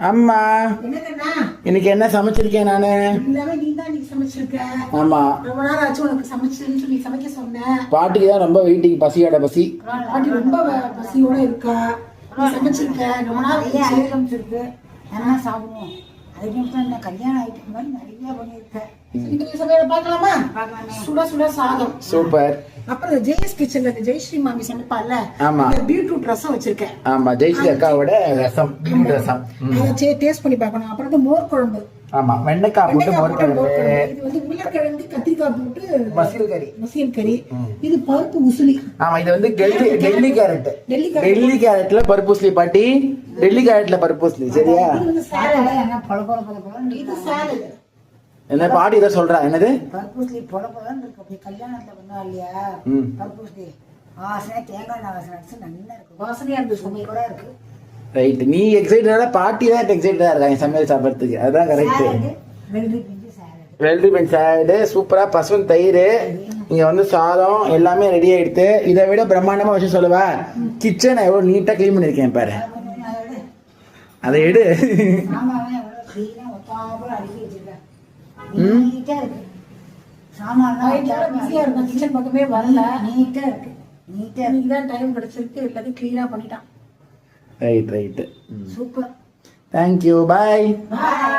அம்மா. இன்னைக்கு என்ன சமைச்சிருக்கேன் நானு? ஆமா. ரொம்ப நாள் ஆச்சு உனக்கு சமைச்சுன்னு சொல்லி சமைக்க சொன்னேன் பாட்டிக்கு தான் ரொம்ப வீட்டுக்கு பசியோட பசி பாட்டி ரொம்ப பசியோட இருக்கா. சமைச்சிருக்க. ரொம்ப நாள் இருக்கு சாப்பிடுவோம்? ஐட்டம்ஸ் தான் இந்த கல்யாண ஐட்டம் மாதிரி நிறைய பண்ணியிருக்கேன் சமையல பார்க்கலாமா? பார்க்கலாமே சுட சுட சாதம். சூப்பர். அப்புறம் இந்த ஜெயஸ் கிச்சன்ல இந்த ஜெயஸ்ரீ மாமி சமைப்பால ஆமா. பீட்ரூட் ரசம் வச்சிருக்கேன். ஆமா ஜெயஸ்ரீ அக்காவோட ரசம் பீட்ரூட் ரசம். அதை டேஸ்ட் பண்ணி பார்க்கணும். அப்புறம் வந்து மோர் குழம்பு. ஆமா வெண்டைக்காய் போட்டு மோர் குழம்பு. இது வந்து உருளைக்கிழங்கு கத்திரிக்காய் போட்டு மசில் கறி. மசியல் கறி. இது பருப்பு உசுலி. ஆமா இது வந்து டெல்லி டெல்லி கேரட் டெல்லி கேரட். டெல்லி கேரட்ல பருப்பூசலி பாட்டி. டெல்லி கேரட்ல பருப்பூசலி சரியா? இது சாலட் இது சாலட் என்ன பாட்டி இதை சொல்றா என்னது? பர்பூஸ்லி பொல பொலன்னு இருக்கு அப்படி கல்யாணத்துல பண்ணா இல்லையா? ம். பர்பூஸ்லி வாசனை தேங்காய் எண்ணெய் வாசனை அடிச்சு நல்லா இருக்கு. வாசனையா இருந்துச்சு சூப்பரா இருக்கு. ரைட் நீ எக்ஸைட்டடா பாட்டி தான் எக்ஸைட்டடா இருக்காங்க சமையல் சாப்பிட்றதுக்கு. அதுதான் கரெக்ட் வெள்ளரி பிஞ்சு சாலட் வெல்ரிமெண்ட் சாலடு சூப்பரா பசுவன் தயிர் இங்க வந்து சாதம் எல்லாமே ரெடி ஆயிடுத்து. இதை விட பிரம்மாண்டமா வச்சு சொல்லுவா. கிச்சன் எவ்வளவு நீட்டா க்ளீன் பண்ணிருக்கேன் பாரு. அதை எடு. க்ளீனாக நீட்டாக இருக்கு. சாமான்லாம் பிஸியா இருந்தேன் கிச்சன் பக்கமே வரல. நீட்டாக இருக்கு. நீட்டாக தான் டைம் கிடைச்சிருக்கு. எல்லாத்தையும் கிளீனா பண்ணிட்டான். Right right super. Thank you bye bye